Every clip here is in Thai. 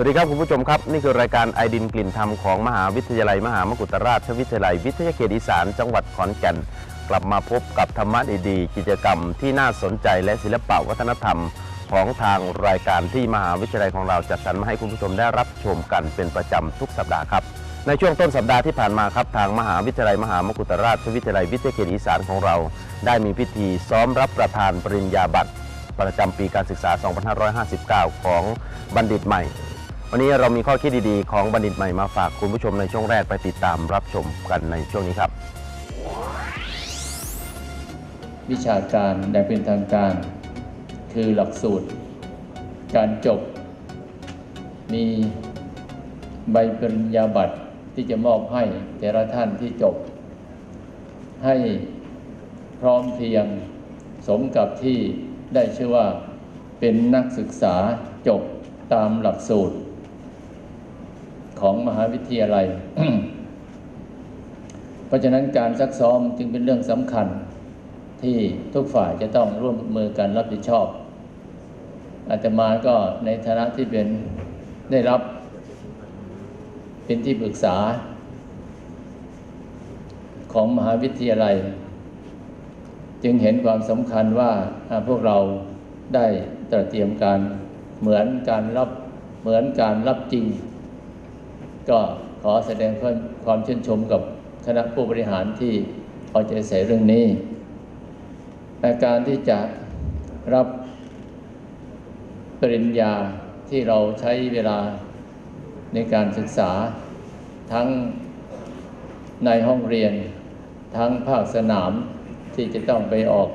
สวัสดีครับคุณผู้ชมครับ นี่คือรายการไอดินกลิ่นธรรมของมหาวิทยาลัย มหามกุฏราชวิทยาลัย วิทยาเขตอีสานจังหวัดขอนแก่น กลับมาพบกับธรรมะดีๆกิจกรรมที่น่าสนใจและศิลปะวัฒนธรรมของทางรายการที่มหาวิทยาลัยของเราจัดสรรมาให้คุณผู้ชมได้รับชมกันเป็นประจำทุกสัปดาห์ครับ ในช่วงต้นสัปดาห์ที่ผ่านมาครับทางมหาวิทยาลัยมหามกุฏราชวิทยาลัยวิทยาเขตอีสานของเรา ได้มีพิธีซ้อมรับประทานปริญญาบัตรประจำปีการศึกษา 2559 ของบัณฑิตใหม่ วันนี้เรามีข้อคิดดีๆ ของบัณฑิตใหม่มาฝากคุณผู้ชมในช่วงแรกไปติดตามรับชมกันในช่วงนี้ครับ วิชาการอย่างเป็นทางการ คือหลักสูตร การจบ มีใบปริญญาบัตรที่จะมอบให้แต่ละท่านที่จบ ให้พร้อมเพียงสมกับที่ได้ชื่อว่าเป็นนักศึกษาจบตามหลักสูตร ของมหาวิทยาลัย เพราะฉะนั้นการซักซ้อมจึงเป็นเรื่องสำคัญที่ทุกฝ่ายจะต้องร่วมมือกันรับผิดชอบ อาตมาก็ในฐานะที่เป็นได้รับเป็นที่ปรึกษา ของมหาวิทยาลัย จึงเห็นความสำคัญว่าพวกเราได้ตระเตรียมการเหมือนการรับเหมือนการรับจริง ก็ขอแสดงความชื่นชมกับคณะผู้บริหารที่เอาใจใส่เรื่องนี้ในการที่จะรับปริญญาที่เราใช้เวลาในการศึกษาทั้งในห้องเรียน ทั้งภาคสนามที่จะต้องไปออก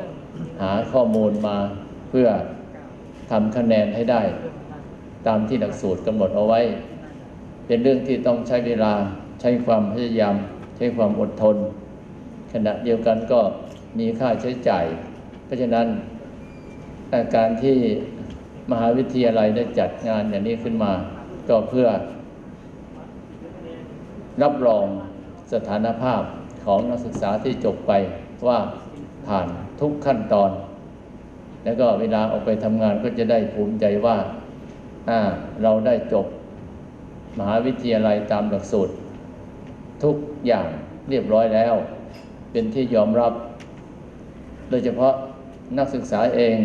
หาข้อมูลมาเพื่อทำคะแนนให้ได้ ตามที่หลักสูตรกำหนดเอาไว้ เป็นเรื่องที่ต้องใช้เวลาใช้ความพยายาม ใช้ความอดทน ขณะเดียวกันก็มีค่าใช้จ่าย เพราะฉะนั้นแต่การที่มหาวิทยาลัยได้จัดงานอย่างนี้ขึ้นมา ก็เพื่อ รับรองสถานภาพของนักศึกษาที่จบไปว่าผ่านทุกขั้นตอน แล้วก็เวลาออกไปทำงานก็จะได้ภูมิใจว่า เราได้จบ มหาวิทยาลัยตามหลักสูตร ทุกอย่างเรียบร้อยแล้ว เป็นที่ยอมรับ โดยเฉพาะนักศึกษาเอง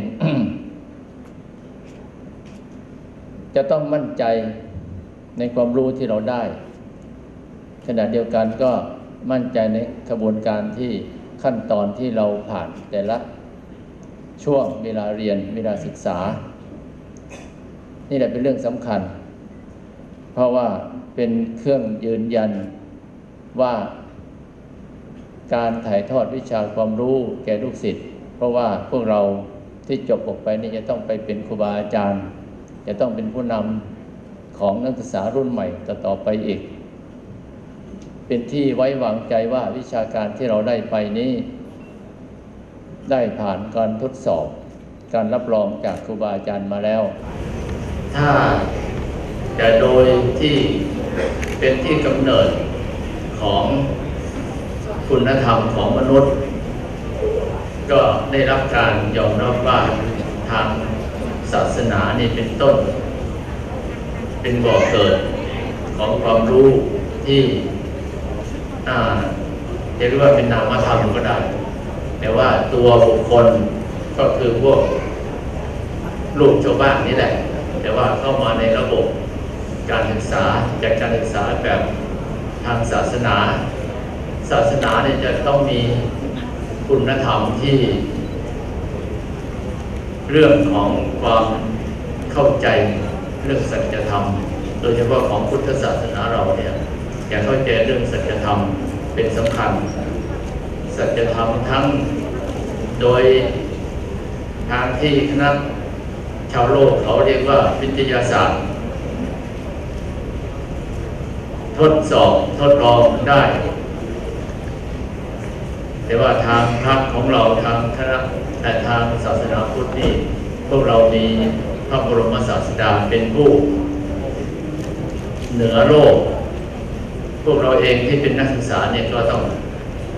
จะต้องมั่นใจในความรู้ที่เราได้ ขณะเดียวกันก็มั่นใจในกระบวนการที่ขั้นตอนที่เราผ่านแต่ละช่วงเวลาเรียนเวลาศึกษา นี่แหละเป็นเรื่องสำคัญ เพราะว่าเป็นเครื่องยืนยันว่าการถ่ายทอดวิชาความรู้แก่ลูกศิษย์เพราะว่าพวกเราที่จบออกไปนี่จะต้องไปเป็นครูบาอาจารย์ จะต้องเป็นผู้นำของนักศึกษารุ่นใหม่ต่อๆไปอีก เป็นที่ไว้วางใจว่าวิชาการที่เราได้ไปนี้ ได้ผ่านการทดสอบ การรับรองจากครูบาอาจารย์มาแล้ว ถ้า จะโดยที่เป็นที่กำเนิดของคุณธรรมของมนุษย์ ก็ได้รับการยอมรับว่าทางศาสนานี่เป็นต้น เป็นบ่อเกิดของความรู้ที่อ่าจะเรียกว่าเป็นนามธรรมก็ได้ แต่ว่าตัวบุคคลก็คือพวกลูกชาวบ้านนี่แหละ แต่ว่าเข้ามาในระบบ การศึกษาจากการศึกษาแบบทางศาสนา ศาสนาเนี่ยจะต้องมีคุณธรรมที่ เรื่องของความเข้าใจเรื่องสัจธรรม โดยเฉพาะของพุทธศาสนาเราเนี่ยอยากเข้าใจเรื่องสัจธรรมเป็นสำคัญ สัจธรรมทั้งโดยทางที่คณะชาวโลกเขาเรียกว่าวิทยาศาสตร์ ทดสอบทดลองได้ แต่ว่าทางพรรคของเราทางคณะแต่ทางศาสนาพุทธนี่พวกเรามีพระบรมศาสดาเป็นผู้เหนือโลก พวกเราเองที่เป็นนักศึกษาเนี่ยก็ต้อง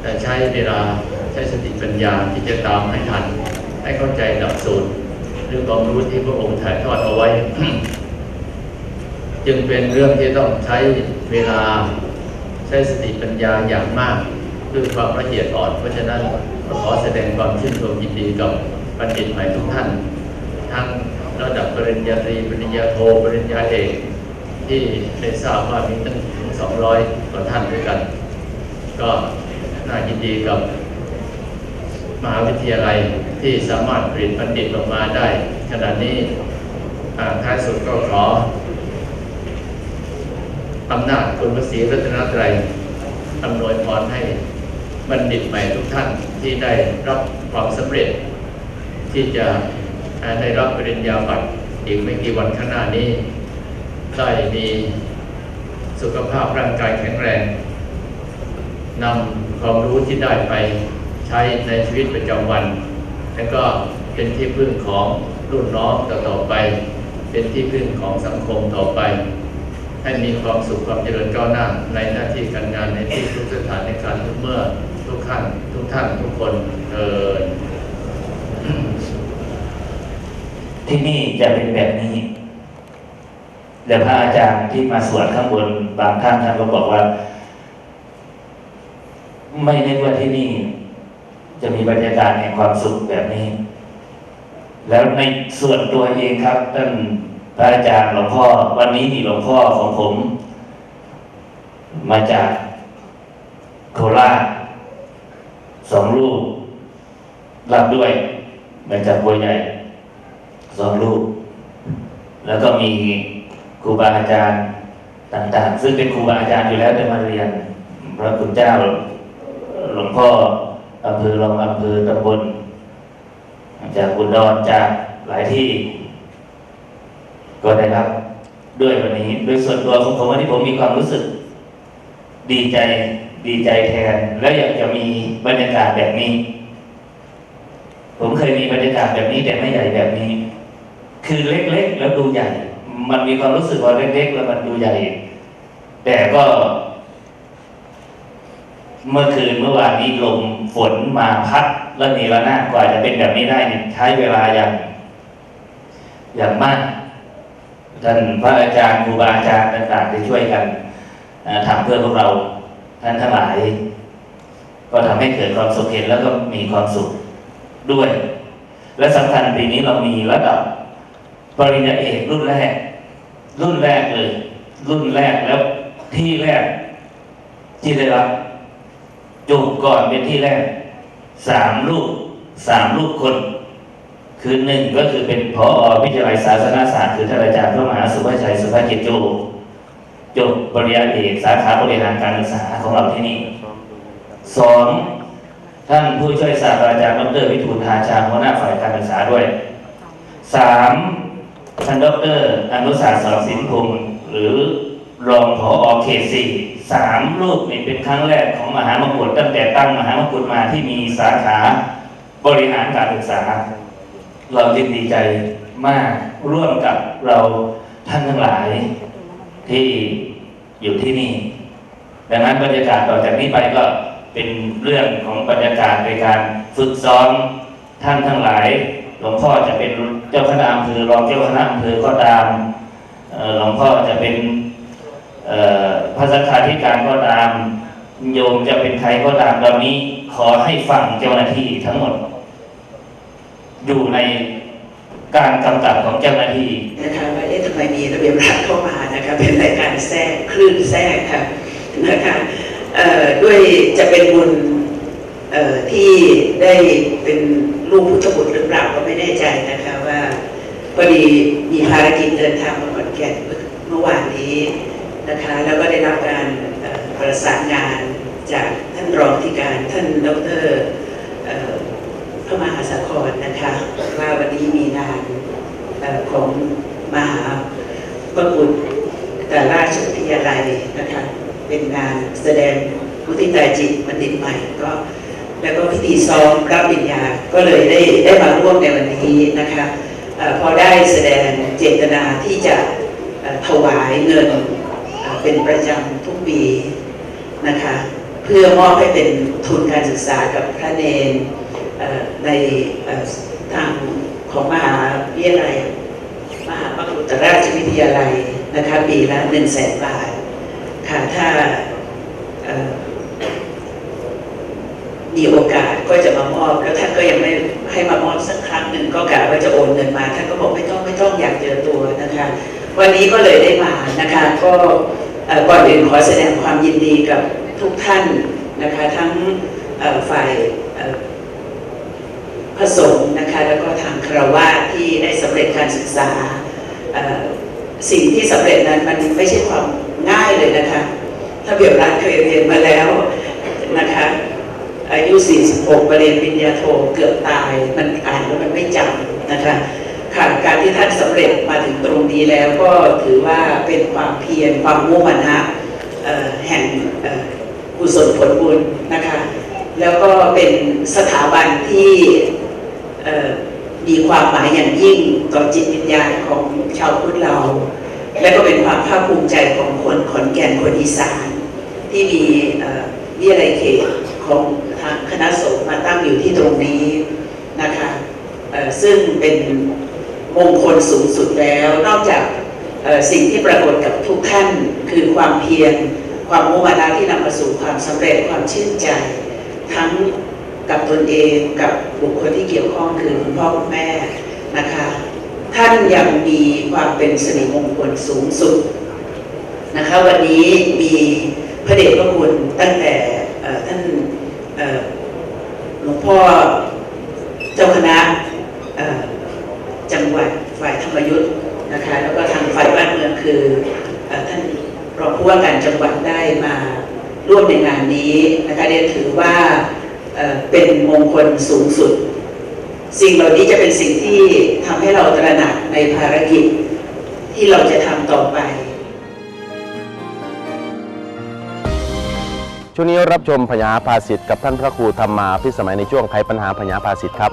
แต่ใช้เวลาใช้สติปัญญาที่จะตามให้ทัน ให้เข้าใจหลักสูตรหรือความรู้ที่พระองค์ถ่ายทอดเอาไว้ จึงเป็นเรื่องที่ต้องใช้เวลาใช้สติปัญญาอย่างมากด้วยความละเอียดอ่อน เพราะฉะนั้นขอแสดงความชื่นชมยินดีกับบัณฑิตใหม่ทุกท่าน ทั้งระดับปริญญาตรีปริญญาโทปริญญาเอกที่ได้ทราบว่ามีตั้งถึง200กว่าท่านด้วยกัน ก็น่ายินดีกับมหาวิทยาลัยที่สามารถผลิตบัณฑิตออกมาได้ ขณะนี้ท้ายสุดก็ขอ อำนาจคุณพระศรีรัตนตรัยอำนวยพรให้บัณฑิตใหม่ทุกท่านที่ได้รับความสำเร็จ ที่จะได้รับปริญญาบัตรอีกไม่กี่วันข้างหน้านี้ ได้มีสุขภาพร่างกายแข็งแรงนำความรู้ที่ได้ไปใช้ในชีวิตประจำวัน แล้วก็เป็นที่พึ่งของรุ่นน้องต่อต่อไป เป็นที่พึ่งของสังคมต่อไป ให้มีความสุขความเจริญก้าวหน้าในหน้าที่การงานในที่ทุกสถานในการทุกเมื่อทุกท่านทุกท่านทุกคนเออที่นี่จะเป็นแบบนี้แต่พระอาจารย์ที่มาสวดข้างบนบางท่านท่านก็บอกว่า ไม่นึกว่าที่นี่ จะมีบรรยากาศแห่งความสุขแบบนี้ แล้วในส่วนตัวเองครับท่าน พระอาจารย์หลวงพ่อ วันนี้นี่หลวงพ่อของผม มาจากโคราชสองลูกรับด้วยมาจากบัวใหญ่สองลูกแล้วก็มีครูบาอาจารย์ต่าง ๆ ซึ่งเป็นครูบาอาจารย์อยู่แล้วได้มาเรียน พระคุณเจ้าหลวงพ่ออำเภอรองอำเภอตำบลจากอุญดรจากหลายที่ ก็ได้รับด้วยวันนี้ โดยส่วนตัวของผมวันนี้ผมมีความรู้สึก ดีใจดีใจแทน และอยากจะมีบรรยากาศแบบนี้ ผมเคยมีบรรยากาศแบบนี้แต่ไม่ใหญ่แบบนี้ คือเล็กๆแล้วดูใหญ่ มันมีความรู้สึกว่าเล็กๆแล้วมันดูใหญ่ แต่ก็ เมื่อคืนเมื่อวานนี้ลมฝนมาพัดและนีระนาดกว่าจะเป็นแบบนี้ได้นี่ใช้เวลาอย่างอย่างมาก ท่านพระอาจารย์ครูบาอาจารย์ต่างๆได้ช่วยกันอ่าทำเพื่อพวกเราท่านทั้งหลาย ก็ทำให้เกิดความสุขเห็นแล้วก็มีความสุขด้วย และสำคัญปีนี้เรามีระดับปริญญาเอกรุ่นแรก รุ่นแรกเลย รุ่นแรกแล้วที่แรก ที่ได้รับจบก่อนเป็นที่แรกสามลูกสามลูกคน คือหนึ่งก็คือเป็นพอวิทยาลัยศาสนศาสตร์คือท่านอาจารย์พระมหาสุภาชัยสุภากิจโจจบปริญญาเอกสาขาบริหารการศึกษาของเราที่นี่สองท่านผู้ช่วยศาสตราจารย์ดรวิทูลทาชาหัวหน้าฝ่ายการศึกษาด้วยสามท่านดรอนุสาสรสอนสินพงศ์หรือรองผอเขตสี่สามลูกนี่เป็นครั้งแรกของมหามกุฏตั้งแต่ตั้งมหามกุฏมาที่มีสาขาบริหารการศึกษา เราจึงดีใจมากร่วมกับเราท่านทั้งหลายที่อยู่ที่นี่ ดังนั้นบรรยากาศต่อจากนี้ไปก็เป็นเรื่องของบรรยากาศในการฝึกซ้อมท่านทั้งหลาย หลวงพ่อจะเป็นเจ้าคณะอำเภอรองเจ้าคณะอำเภอก็ตามหลวงพ่อจะเป็นพระสังฆาธิการก็ตามโยมจะเป็นใครก็ตามตอนนี้ขอให้ฟังเจ้าหน้าที่ทั้งหมด อยู่ในการกำกับของเจ้าหน้าที่นะคะว่าเอ๊ะทำไมมีระเบียบรัฐเข้ามานะคะเป็นรายการแทรกคลื่นแทรกค่ะนะคะด้วยจะเป็นบุญที่ได้เป็นลูกพุทธบุตรหรือเปล่าก็ไม่แน่ใจนะคะว่าพอดีมีภารกิจเดินทางมาขอนแก่นเมื่อวานนี้นะคะแล้วก็ได้รับการประสานงานจากท่านรองที่การท่านดร ระมหาสาครนะคะว่าวันนี้มีงานของมหาประกุฎแต่ราชวิทยาลัยนะคะเป็นงานแสดงมุติตาจิตบัณฑิตใหม่ก็แล้วก็พิธีซ้อมรับปริญญาก็เลยได้ได้มาร่วมในวันนี้นะคะออพอได้แสดงเจตนาที่จะถวายเงินเป็นประจำทุกปีนะคะเพื่อมอบให้เป็นทุนการศึกษากับพระเนน ในทางของมหาวิทยาลัยมหามกุฏราชวิทยาลัยนะคะปีละ1 0 0 0 0แสนบาทค่ะถ้ามีโอกาสก็จะมามอบแล้วท่านก็ยังไม่ให้มามอบสักครั้งหนึ่งก็กะว่าจะโอนเงินมาท่านก็บอกไม่ต้องไม่ต้องอยากเจอตัวนะคะ วันนี้ก็เลยได้มานะคะก็ก่อนอื่นขอแสดงความยินดีกับทุกท่านนะคะทั้งฝ่าย ระสงฆ์นะคะแล้วก็ทางคารวะที่ได้สำเร็จการศึกษา สิ่งที่สำเร็จนั้นมันไม่ใช่ความง่ายเลยนะคะ ถ้าเบียบรัฐเคยเรียนมาแล้วนะคะอายุ 46ปริญญาปริญญาโทเกือบตาย มันอ่านแล้วมันไม่จำนะคะค่ะการที่ท่านสำเร็จมาถึงตรงนี้แล้วก็ถือว่าเป็นความเพียรความมุ่งมั่นนะแห่งกุศลผลบุญนะคะ แล้วก็เป็นสถาบันที่ มีความหมายอย่างยิ่งต่อจิตวิญญาณของชาวพุทธเรา และก็เป็นความภาคภูมิใจของคนขอนแก่นคนอีสานที่มีวิทยาลัยเขตของทางคณะสงฆ์มาตั้งอยู่ที่ตรงนี้นะคะซึ่งเป็นมงคลสูงสุดแล้ว นอกจากสิ่งที่ปรากฏกับทุกท่านคือความเพียรความมุ่งมั่นที่นำมาสู่ความสำเร็จความชื่นใจ ทั้ง กับตนเองกับบุคคลที่เกี่ยวข้องคือคุณพ่อคุณแม่นะคะ ท่านยังมีความเป็นสิริมงคลสูงสุดนะคะ วันนี้มีพระเดชพระคุณตั้งแต่ท่านหลวงพ่อเจ้าคณะจังหวัดฝ่ายธรรมยุทธ์นะคะแล้วก็ทางฝ่ายบ้านเมืองคืออท่านรองผู้ว่าการจังหวัดได้มาร่วมในงานนี้นะคะเรียนถือว่า เป็นมงคลสูงสุด สิ่งเหล่านี้จะเป็นสิ่งที่ทำให้เราตระหนักในภารกิจที่เราจะทำต่อไปช่วงนี้รับชมพญาภาสิทธิ์กับท่านพระครูธรรมาพิสมัยในช่วงไขปัญหาพญาภาสิทธิ์ครับ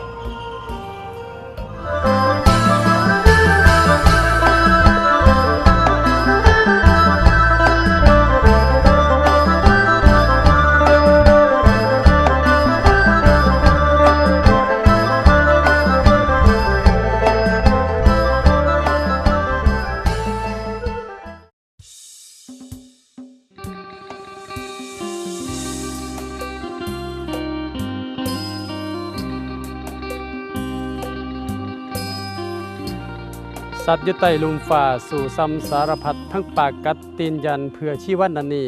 สัตว์ยุไตลุมฝ่าสู่ซ้ำสารพัดทั้งปากกัดตีนยันเพื่อชีวันนันนี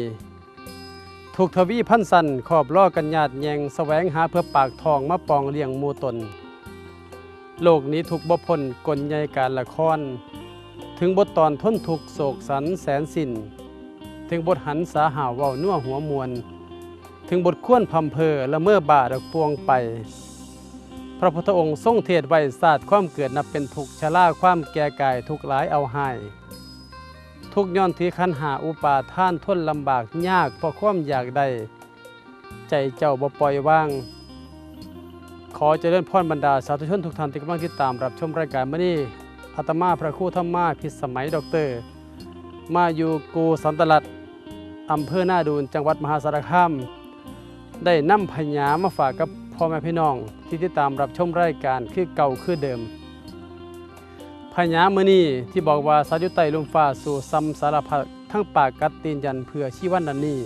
ถูกทวีพันสันขอบล่อกันญาติแยงแสวงหาเพื่อปากทองมาปองเลี้ยงมูตน โลกนี้ถูกบ่พ้นกลใหญ่การละคร ถึงบทตอนทนทุกโศกสันแสนสินถึงบทหันสาหาเว้านัวหัวมวลถึงบทควรพำเพอละเมื่อบาดอกพวงไป พระพุทธองค์ทรงเทศไว้ศาสตร์ความเกิดนับเป็นทุกข์ชราความแก่กายทุกหลายเอาหายทุกย้อนที่คันหาอุปาท่านทนลำบากยากเพราะความอยากได้ ใจเจ้าบ่ปล่อยว่าง ขอเจริญพรบรรดาสาธุชนทุกท่านที่กำลังติดตามรับชมรายการมื้อนี้อาตมาพระครูธรรมาพิสมัยด็อกเตอร์มาอยู่กูสันตลัดอำเภอหน้าดูนจังหวัดมหาสารคามได้นำพญามาฝากกับ พ่อแม่พี่น้องที่ติดตามรับชมรายการคือเก่าคือเดิมพญามือนี้ที่บอกว่าสัตว์ยุไตลุมฟ้าสู่ซ้ำสารพัดทั้งปากกัดตีนยันเพื่อชีวันนันนี้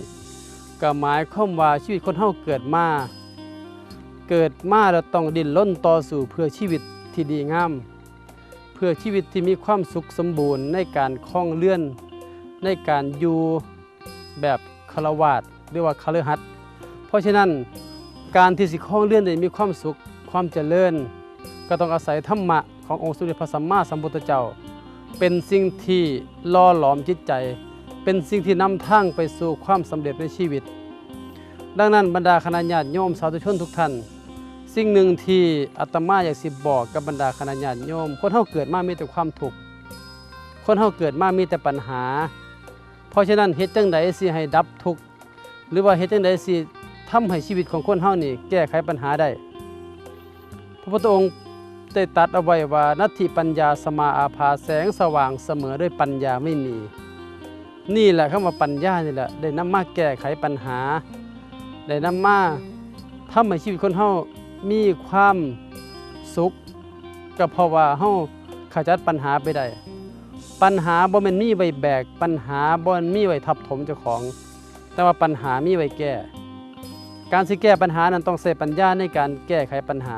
ก็หมายความว่าชีวิตคนเฮาเกิดมา เกิดมาแล้วต้องดิ้นรนต่อสู้เพื่อชีวิตที่ดีงาม เพื่อชีวิตที่มีความสุขสมบูรณ์ในการคล้องเลื่อน ในการอยู่แบบคารวาสหรือว่าคฤหัสถ์เพราะฉะนั้น การที่สิคล้องเลื่อนได้มีความสุขความเจริญ ก็ต้องอาศัยธรรมะขององค์สมเด็จพระสัมมาสัมพุทธเจ้า เป็นสิ่งที่ล่อหลอมจิตใจ เป็นสิ่งที่นำทางไปสู่ความสำเร็จในชีวิต ดังนั้นบรรดาคณะญาติโยมสาธุชนทุกท่าน สิ่งหนึ่งที่อาตมาอยากสิบบอกกับบรรดาคณะญาติโยม คนเฮาเกิดมามีแต่ความทุกข์คนเฮาเกิดมามีแต่ปัญหา เพราะฉะนั้นเฮ็ดจังใดสิให้ดับทุกข์หรือว่าเฮ็ดจังใดสิ ทำให้ชีวิตของคนเฮานี่แก้ไขปัญหาได้ พระพุทธองค์ได้ตัดเอาไว้ว่านัตถิปัญญาสมาอาภาแสงสว่างเสมอด้วยปัญญาไม่มี นี่แหละคำว่าปัญญานี่แหละได้นำมาแก้ไขปัญหา ได้นำมาทำให้ชีวิตคนเฮามีความสุขก็เพราะว่าเฮาขจัดปัญหาไปได้ปัญหาบ่แม่นมีไว้แบก ปัญหาบ่แม่นมีไว้ทับถมเจ้าของ แต่ว่าปัญหามีไว้แก้ การสิแก้ปัญหานั้นต้องใช้ปัญญาในการแก้ไขปัญหา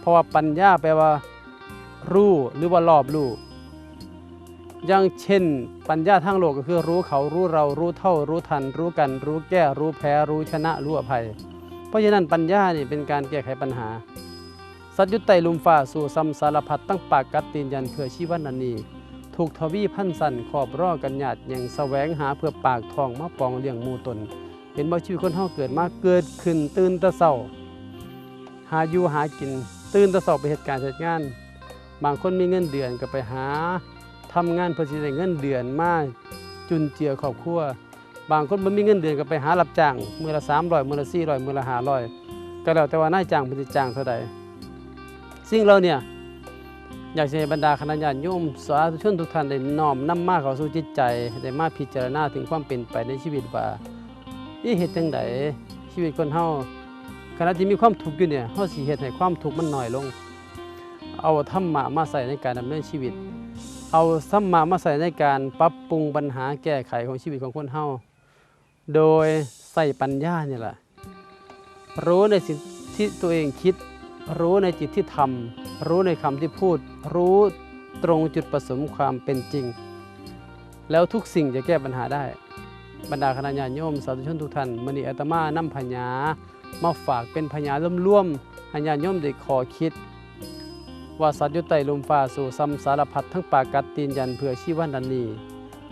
เพราะว่าปัญญาแปลว่า รู้หรือว่ารอบรู้อย่างเช่น ปัญญาทางโลกก็คือรู้เขารู้เรารู้เท่า รู้ทัน รู้กัน รู้แก้รู้แพ้ รู้ชนะ รู้อภัย เพราะฉะนั้นปัญญานี่เป็นการแก้ไขปัญหา สัตยุตไตลุมฟ้าสู่ซ้ำสารพัดตั้งปากกัดตีนยันเพื่อชีวันนันีถูกทวีพันสันขอบร่อกันหยาดอย่างแสวงหาเพื่อปากทองมาปองเลี้ยงมูตน เห็นบ่ชีวิตคนเฮาเกิดมาเกิดขึ้นตื่นตะเช้า หาอยู่หากิน ตื่นตะเช้าไปเหตุการณ์เหตุงาน บางคนมีเงินเดือนก็ไปหาทำงานเพื่อสิได้เงินเดือนมาจุนเจือครอบครัว บางคนบ่มีเงินเดือนก็ไปหารับจ้างมื้อละ300มื้อละ400มื้อละ500ก็แล้วแต่ว่านายจ้างเพิ่นสิจ้างเท่าใดสิ่งเราเนี่ยอยากให้บรรดาคณะญาติโยมสาธุชนทุกท่านได้น้อมนำมาเข้าสู่จิตใจ ได้มาพิจารณาถึงความเป็นไปในชีวิตว่า นี่เหตุจังไดชีวิตคนเฮาขณะที่มีความทุกข์อยู่เนี่ยเฮาสิเฮ็ดให้ความทุกข์มันน้อยลง เอาธรรมะมาใส่ในการดำเนินชีวิต เอาธรรมะมาใส่ในการปรับปรุงปัญหาแก้ไขของชีวิตของคนเฮาโดยใส่ปัญญาเนี่แหละรู้ในสิ่งที่ตัวเองคิด รู้ในจิตที่ทำรู้ในคำที่พูด รู้ตรงจุดประสงค์ความเป็นจริง แล้วทุกสิ่งจะแก้ปัญหาได้ บรรดาคณะญาติโยมสาธุชนทุกท่านมณีอาตมานำพญามาฝากเป็นพญาร่วมๆให้ญาติโยมได้ขอคิด ว่าสัตว์ยุไตลมฟ้าสู่ซ้ำสารพัดทั้งปากกัดตีนยันเพื่อชีวันนันนี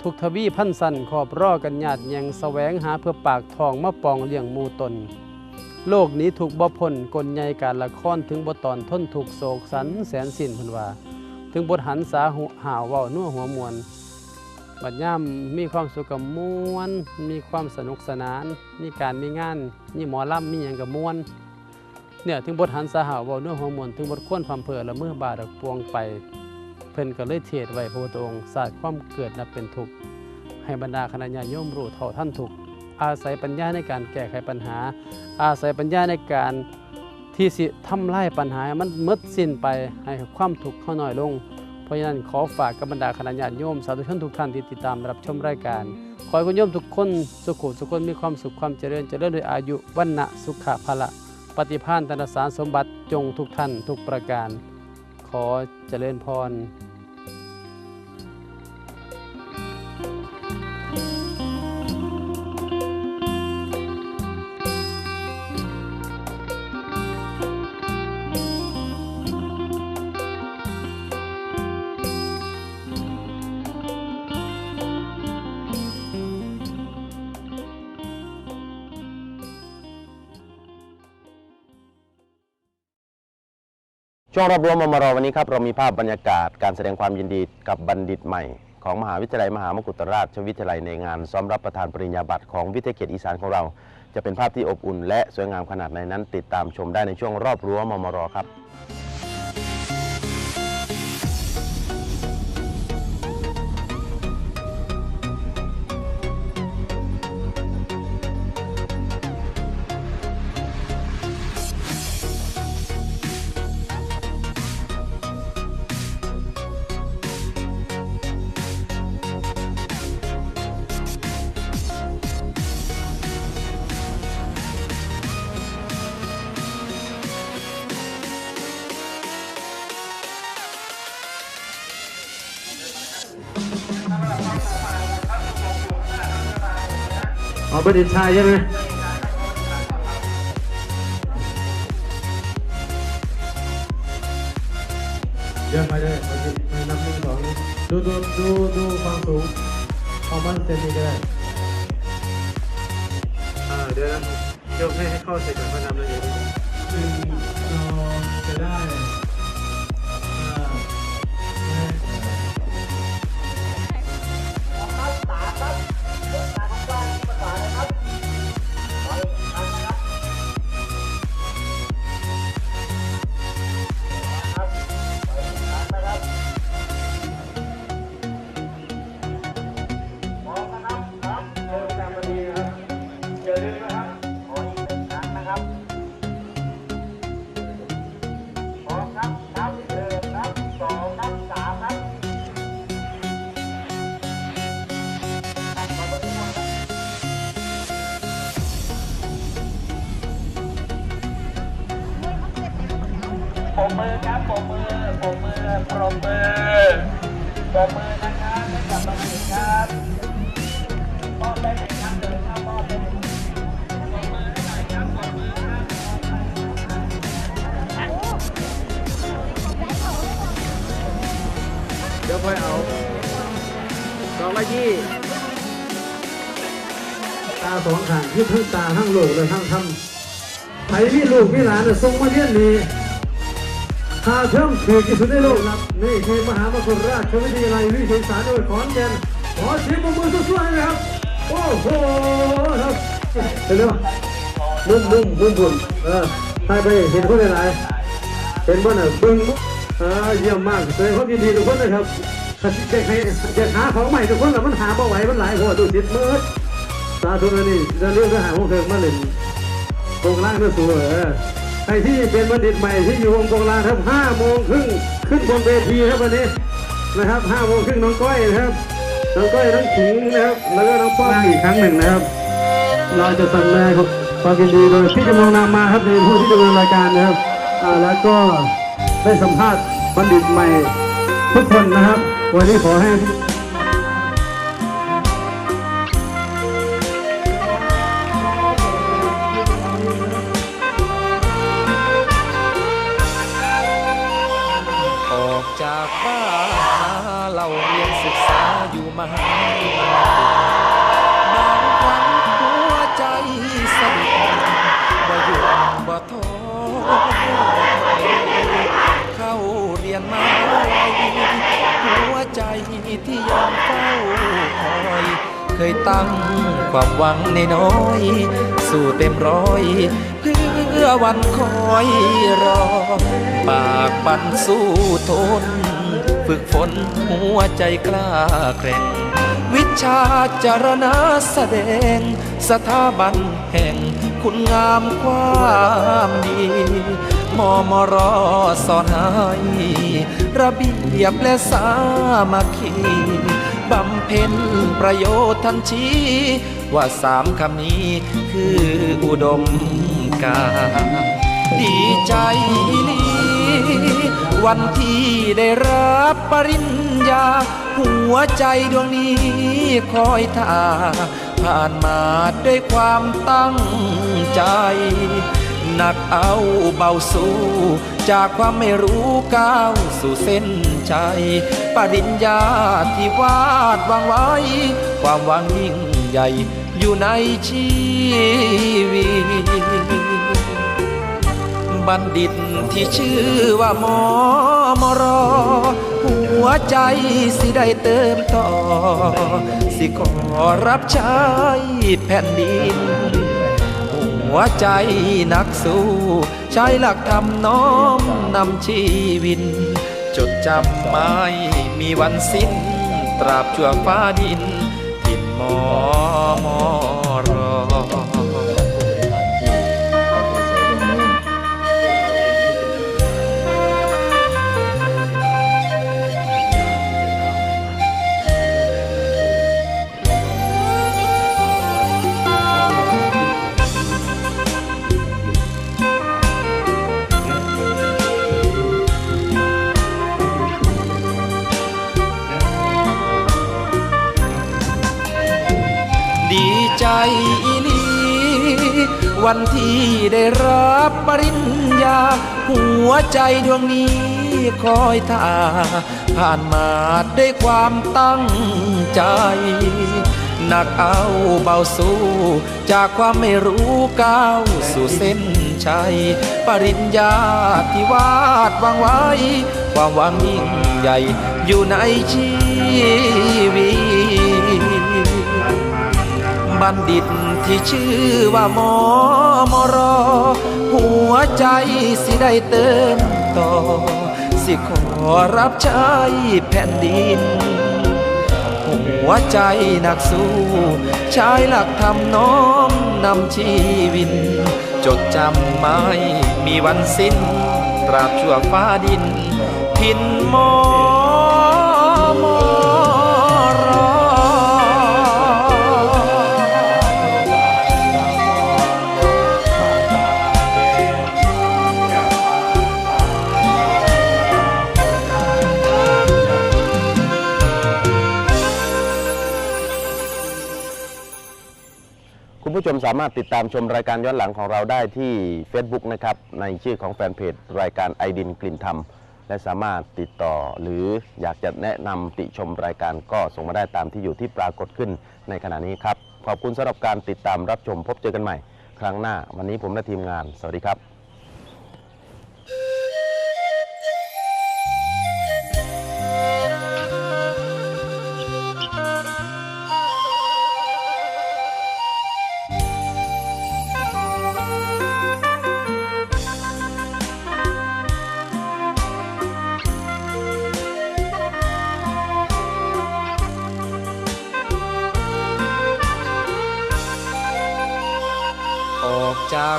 ทุกทวีพันสันขอบร่อกันญาติยังแสวงหาเพื่อปากทองมาปองเลี้ยงมูตน โลกนี้ถูกบ่พ้นกลใหญ่การละครถึงบทตอนทนถูกโศกสันแสนสิ้นพันว่า ถึงบทหันสาหุห่าวเว้านัวหัวมวล บัดย่ำมีความสุขกับมวน มีความสนุกสนาน มีการมีงาน มีหมอลำมีอย่างกับมวนเนี่ยถึงบทหันสาหาวเว้าเนื้อหัวมวลถึงบทควนความเพอละเมื่อบาดปวงไป เพิ่นก็เลยเทศไว้พระพุทธองค์ศาสตร์ความเกิดนับเป็นทุกข์ให้บรรดาคณะญาโยมรู้เท่าท่านทุกข์อาศัยปัญญาในการแก้ไขปัญหา อาศัยปัญญาในการที่สิทำลายปัญหา มันมดสิ้นไปให้ความทุกข์เข้าน้อยลง ราะฉะนั้นขอฝากกับบรรดาคณะญาติโยมสาธุชนทุกท่านที่ติดตามรับชมรายการ ขอให้คุณโยมทุกคนสุขุสุขคนมีความสุขความเจริญเจริญด้วยอายุวันนะสุขะพละ ปฏิภาณธนสารสมบัติจงทุกท่านทุกประการ ขอเจริญพร ช่วงรอบรั้วมมรวันนี้ครับเรามีภาพบรรยากาศการแสดงความยินดีกับบัณฑิตใหม่ ของมหาวิทยาลัยมหามกุฏราชวิทยาลัยในงานซ้อมรับประธานปริญญาบัตรของวิทยาเขตอีสานของเรา จะเป็นภาพที่อบอุ่น และสวยงามขนาดไหนนั้น ติดตามชมได้ในช่วงรอบรั้วมมรครับ ประดิษฐ์ชายใช่ไหมเดี๋ยวไปเลยไปนับหนึ่งสองดูดูดูดูความสูงความมั่นเซนนี่ก็ได้อ่าเดี๋ยวนะเดี๋ยวให้ให้เข้าเสร็จก่อนค่อยนับเลยเดี๋ยวหนึ่งสองจะได้ บมือครับปรบมือปรบมือปรบมือปรบมือนะครับให้กับน้องหญิงครับมอบได้เลยครับเดินเข้ามอบได้เลยปรบมือให้หน่อยครับปรบมือครับเดี๋ยวค่อยเอาดอกละยี่ตาสองข้างที่ทั้งตาทั้งโลกเลยทั้งทำไผ่มีลูกมีหลานส่งมาเรียนนี่ ถ้าเทิมถือที่สุดในโลกนี่คือมหามกุฎราชวิทยาลัยวิเศษศาสตร์จังหวัดขอนแก่นขอเสียงปรบมือสู้ๆให้นะครับ โอ้โหครับเร็วๆมุมมุมมุมบุญเออถ่ายไปเห็นคนหลายๆเป็นบ้านอะเบิ้งเออเยี่ยมมากแสดงความยินดีทุกคนนะครับเด็กให้เด็กหาของใหม่ทุกคนแล้วมันหาบ่ไหวมันหลายหัวดูสิมืดสาธุนะนี่จะเรื่องทหารพวกเธอมาเล่นโกองล่างเนื้อสูเออ รที่เป็นบัณฑิตใหม่ที่อยู่วงกองลาครับห้าโมงครึ่งขึ้นบนเวทีครับวันนี้นะครับห้าโมงครึ่งน้องก้อยนะครับน้องก้อยน้องขิงนะครับแล้วก็น้องป้องอีกครั้งหนึ่งนะครับ เราจะแสดงความยินดีโดยพี่จำลองนามมาครับในผู้ที่ดำเนินรายการนะครับแล้วก็ได้สัมภาษณ์บัณฑิตใหม่ทุกคนนะครับ วันนี้ขอให้ บ่ท้อเข้าเรียนมาหัวใจที่ยังเฝ้าคอย เคยตั้งความหวังในน้อย สู่เต็มร้อย เพื่อวันคอยรอ ปากปันสู้ทน ฝึกฝนหัวใจกล้าแกร่งวิชาจารณะแสดง สถาบันแห่ง คุณงามความดีมอมรอสอนให้ระเบียบและสามัคคีบำเพ็ญประโยชน์ทันทีว่าสามคำนี้คืออุดมการดีใจลีวันที่ได้รับปริญญา หัวใจดวงนี้คอยท่า ผ่านมาด้วยความตั้งใจ หนักเอาเบาสู้ จากความไม่รู้ก้าวสู่เส้นใจปริญญาที่วาดวางไว้ ความหวังยิ่งใหญ่อยู่ในชีวิต บัณฑิตที่ชื่อว่าหมอมรอ หัวใจสิได้เติมต่อ สิขอรับใช้แผ่นดิน หัวใจนักสู้ใช้หลักธรรมน้อมนำชีวิน จดจำไม่มีวันสิ้น ตราบชั่วฟ้าดินทินมอมอ วันที่ได้รับปริญญา หัวใจดวงนี้คอยท่า ผ่านมาด้วยความตั้งใจหนักเอาเบาสู้ จากความไม่รู้ก้าวสู่เส้นชัย ปริญญาที่วาดวางไว้ ความหวังยิ่งใหญ่อยู่ในชีวิตบัณฑิต ที่ชื่อว่าหมอมรอ หัวใจสิได้เติมต่อ สิขอรับใช้แผ่นดิน หัวใจนักสู้ใช้หลักธรรมน้อมนำชีวิน จดจำไม่มีวันสิ้น ตราบชั่วฟ้าดิน พินมอ คุณผู้ชมสามารถติดตามชมรายการย้อนหลังของเราได้ที่ Facebook นะครับ ในชื่อของแฟนเพจรายการไอดินกลิ่นธรรม และสามารถติดต่อหรืออยากจะแนะนำติชมรายการก็ส่งมาได้ตามที่อยู่ที่ปรากฏขึ้นในขณะนี้ครับ ขอบคุณสำหรับการติดตามรับชมพบเจอกันใหม่ ครั้งหน้า วันนี้ผมและทีมงาน สวัสดีครับ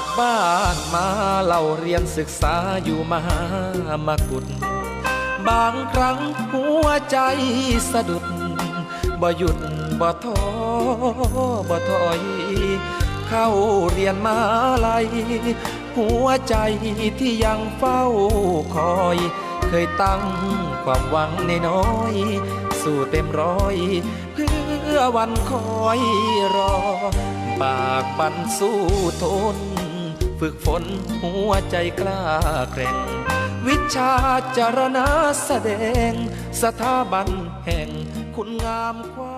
จากบ้านมาเล่าเรียนศึกษาอยู่มหามกุฏบางครั้งหัวใจสะดุด บ่หยุดบ่ท้อบ่ถอย เข้าเรียนมาลัยหัวใจที่ยังเฝ้าคอย เคยตั้งความหวังในน้อย สู้เต็มร้อย เพื่อวันคอยรอ ปากปันสู้ทน ฝึกฝนหัวใจกล้าแกร่ง วิชาจารณาแสดง สถาบันแห่งคุณงามความ